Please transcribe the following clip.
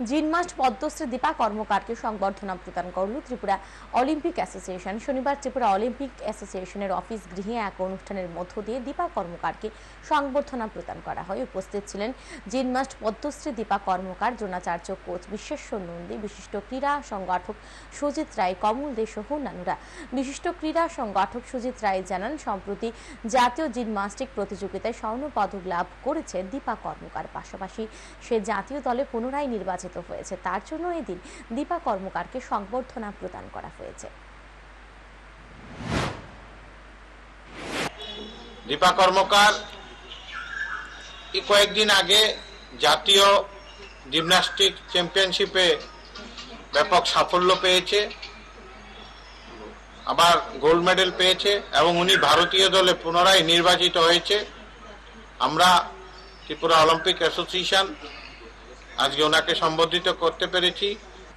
জিনমাস্ট পদ্মশ্রী দীপা কর্মকারকে সংবর্ধনা প্রদান করল ত্রিপুরা অলিম্পিক অ্যাসোসিয়েশন। শনিবার ত্রিপুরা অলিম্পিক অ্যাসোসিয়েশনের অফিস গৃহে এক অনুষ্ঠানের মধ্য দিয়ে দীপা কর্মকারকে সংবর্ধনা প্রদান করা হয়। উপস্থিত ছিলেন জিনমাস্ট পদ্মশ্রী দীপা কর্মকার, দ্রোণাচার্য কোচ বিশ্বেশ্বর নন্দী, বিশিষ্ট ক্রীড়া সংগঠক সুজিত রায়, কমল দে সহ অন্যান্যরা। বিশিষ্ট ক্রীড়া সংগঠক সুজিত রায় জানান, সম্প্রতি জাতীয় জিমনাস্টিক প্রতিযোগিতায় স্বর্ণ পদক লাভ করেছে দীপা কর্মকার। পাশাপাশি সে জাতীয় দলে পুনরায় নির্বাচিত হয়েছে। তার জন্য এদিন দীপা কর্মকারকে সংবর্ধনা প্রদান করা হয়েছে। দীপা কর্মকার কয়েকদিন আগে জাতীয় জিমন্যাস্টিক চ্যাম্পিয়নশিপে ব্যাপক সাফল্য পেয়েছে, আবার গোল্ড মেডেল পেয়েছে এবং উনি ভারতীয় দলে পুনরায় নির্বাচিত হয়েছে। আমরা ত্রিপুরা অলিম্পিক অ্যাসোসিয়েশন আজকে ওনাকে সম্বোধিত করতে পেরেছি।